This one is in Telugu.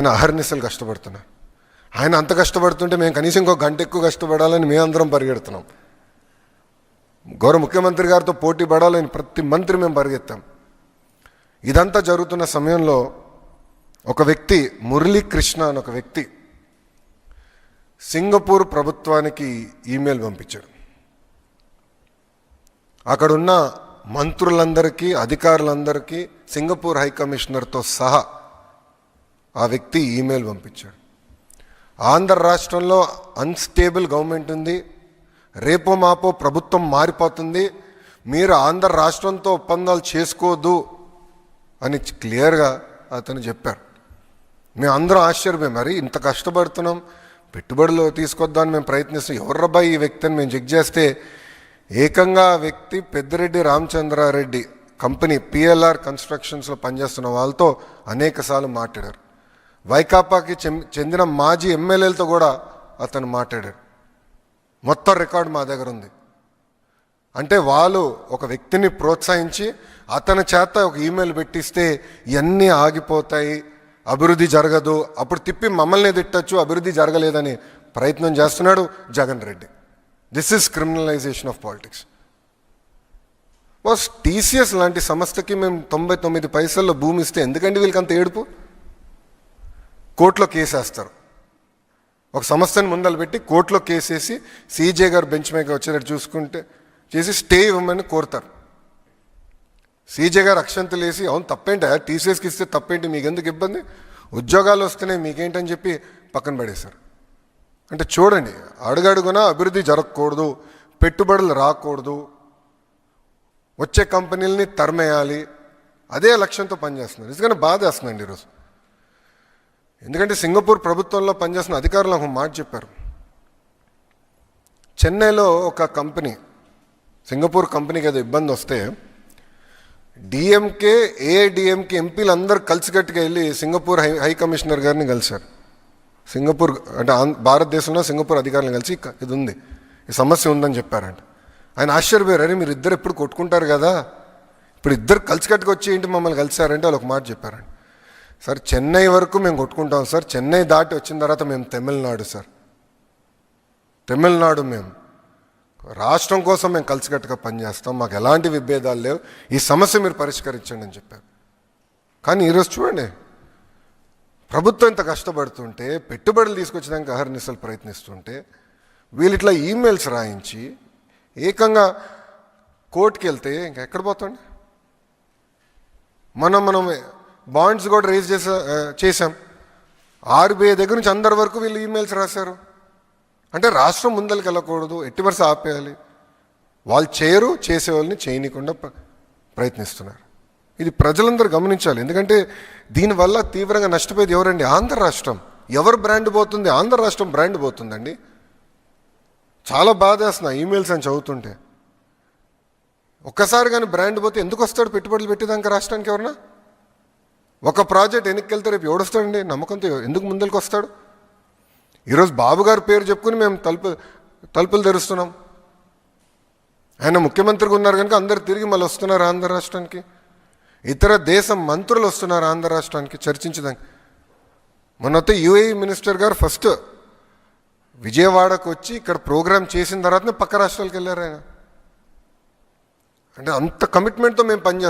ఆయన అహర్నిశలు కష్టపడుతున్నాను ఆయన అంత కష్టపడుతుంటే మేము కనీసం ఇంకో గంట ఎక్కువ కష్టపడాలని మేమందరం పరిగెడుతున్నాం. గౌరవ ముఖ్యమంత్రి గారితో పోటీ పడాలని ప్రతి మంత్రి మేము పరిగెత్తాం. ఇదంతా జరుగుతున్న సమయంలో ఒక వ్యక్తి మురళీ కృష్ణ అని ఒక వ్యక్తి సింగపూర్ ప్రభుత్వానికి ఈమెయిల్ పంపించాడు. అక్కడున్న మంత్రులందరికీ అధికారులందరికీ సింగపూర్ హై కమిషనర్తో సహా ఆ వ్యక్తి ఈమెయిల్ పంపించాడు. ఆంధ్ర రాష్ట్రంలో అన్స్టేబుల్ గవర్నమెంట్ ఉంది. రేపో మాపో ప్రభుత్వం మారిపోతుంది. మీరు ఆంధ్ర రాష్ట్రంతో ఒప్పందాలు చేసుకోవద్దు అని క్లియర్గా అతను చెప్పారు మేము అందరం ఆశ్చర్యమే మరి ఇంత కష్టపడుతున్నాం. పెట్టుబడులు తీసుకొద్దామని మేము ప్రయత్నిస్తాం ఎవర్రబ్బా ఈ వ్యక్తిని మేము చెక్ చేస్తే ఏకంగా ఆ వ్యక్తి పెద్దిరెడ్డి రామచంద్రారెడ్డి కంపెనీ పిఎల్ఆర్ కన్స్ట్రక్షన్స్లో పనిచేస్తున్న వాళ్ళతో అనేకసార్లు మాట్లాడారు. వైకాపాకి చెందిన మాజీ ఎమ్మెల్యేలతో కూడా అతను మాట్లాడాడు. మొత్తం రికార్డు మా దగ్గర ఉంది. అంటే వాళ్ళు ఒక వ్యక్తిని ప్రోత్సహించి అతని చేత ఒక ఈమెయిల్ పెట్టిస్తే ఇవన్నీ ఆగిపోతాయి అభివృద్ధి జరగదు అప్పుడు తిప్పి మమ్మల్ని తిట్టచ్చు అభివృద్ధి జరగలేదని ప్రయత్నం చేస్తున్నాడు Jagan Reddy. This is criminalization of politics boss TCS లాంటి సంస్థకి మేము తొంభై తొమ్మిది పైసల్లో భూమి ఇస్తే ఎందుకండి వీళ్ళకి అంత ఏడుపు? కోర్టులో కేసేస్తారు ఒక సంస్థని ముందలు పెట్టి కోర్టులో కేసేసి సీజే గారు బెంచ్ మీద వచ్చేటట్టు చూసుకుంటే చేసి స్టే ఇవ్వమని కోరుతారు. సీజే గారు అక్షంతలు వేసి అవును తప్పేంటి టీసీఎస్కి ఇస్తే తప్పేంటి మీకు ఎందుకు ఇబ్బంది? ఉద్యోగాలు వస్తున్నాయి మీకేంటని చెప్పి పక్కన పడేశారు. అంటే చూడండి అడుగడుగున అభివృద్ధి జరగకూడదు పెట్టుబడులు రాకూడదు. వచ్చే కంపెనీలని తరిమేయాలి. అదే లక్ష్యంతో పనిచేస్తున్నారు. నిజంగానే బాధ వేస్తుందండి ఈరోజు. ఎందుకంటే సింగపూర్ ప్రభుత్వంలో పనిచేస్తున్న అధికారులు ఒక మాట చెప్పారు. చెన్నైలో ఒక కంపెనీ సింగపూర్ కంపెనీకి ఏదో ఇబ్బంది వస్తే డిఎంకే ఏఐడిఎంకే ఎంపీలు అందరూ కలిసికట్టుగా వెళ్ళి సింగపూర్ హై హై కమిషనర్ గారిని కలిశారు. సింగపూర్ అంటే భారతదేశంలో సింగపూర్ అధికారులను కలిసి ఇది ఉంది ఈ సమస్య ఉందని చెప్పారంట. ఆయన ఆశ్చర్యపోయారు. అని మీరు ఇద్దరు ఎప్పుడు కొట్టుకుంటారు కదా? ఇప్పుడు ఇద్దరు కలిసికట్టుగా వచ్చి ఏంటి మమ్మల్ని కలిసారంటే వాళ్ళు ఒక మాట చెప్పారండి సార్ చెన్నై వరకు మేము కొట్టుకుంటాం సార్. చెన్నై దాటి వచ్చిన తర్వాత మేము తమిళనాడు సార్. తమిళనాడు మేము. రాష్ట్రం కోసం మేము కలిసికట్టుగా పనిచేస్తాం. మాకు ఎలాంటి విభేదాలు లేవు. ఈ సమస్య మీరు పరిష్కరించండి అని చెప్పారు. కానీ ఈరోజు చూడండి ప్రభుత్వం ఇంత కష్టపడుతుంటే పెట్టుబడులు తీసుకొచ్చడానికి అహర్నిశలు ప్రయత్నిస్తుంటే వీళ్ళు ఇట్లా ఈమెయిల్స్ రాయించి ఏకంగా కోర్టుకి వెళ్తే ఇంకా ఎక్కడ పోతాండి మనం మనం బాండ్స్ కూడా రేజ్ చేసా చేశాం. ఆర్బీఐ దగ్గర నుంచి అందరి వరకు వీళ్ళు ఈమెయిల్స్ రాశారు. అంటే రాష్ట్రం ముందరికి వెళ్ళకూడదు ఎట్టి వరుస ఆపేయాలి. వాళ్ళు చేయరు చేసే వాళ్ళని చేయనీయకుండా ప్ర- ప్రయత్నిస్తున్నారు. ఇది ప్రజలందరూ గమనించాలి. ఎందుకంటే దీనివల్ల తీవ్రంగా నష్టపోయేది ఎవరండి? ఆంధ్ర రాష్ట్రం. ఎవరు బ్రాండ్ పోతుంది? ఆంధ్ర రాష్ట్రం బ్రాండ్ పోతుందండి. చాలా బాధేస్తున్నా ఈమెయిల్స్ అని చదువుతుంటే. ఒక్కసారి కానీ బ్రాండ్ పోతే ఎందుకు వస్తాడు పెట్టుబడులు పెట్టేదానికి రాష్ట్రానికి ఎవరన్నా? ఒక ప్రాజెక్ట్ వెనక్కి వెళ్తే రేపు ఎవడొస్తాడండి? నమ్మకంతో ఎందుకు ముందరికి వస్తాడు ఈరోజు బాబు గారి పేరు చెప్పుకుని మేము తలుపు తలుపులు తెరుస్తున్నాం. ఆయన ముఖ్యమంత్రిగా ఉన్నారు కనుక అందరు తిరిగి మళ్ళీ వస్తున్నారు ఆంధ్ర రాష్ట్రానికి. ఇతర దేశ మంత్రులు వస్తున్నారు ఆంధ్ర రాష్ట్రానికి చర్చించడానికి. మొన్నతో యుఏఈ మినిస్టర్ గారు ఫస్ట్ విజయవాడకు వచ్చి ఇక్కడ ప్రోగ్రామ్ చేసిన తర్వాతనే పక్క రాష్ట్రాలకు వెళ్ళారు ఆయన. అంటే అంత కమిట్మెంట్తో మేము పనిచేస్తాం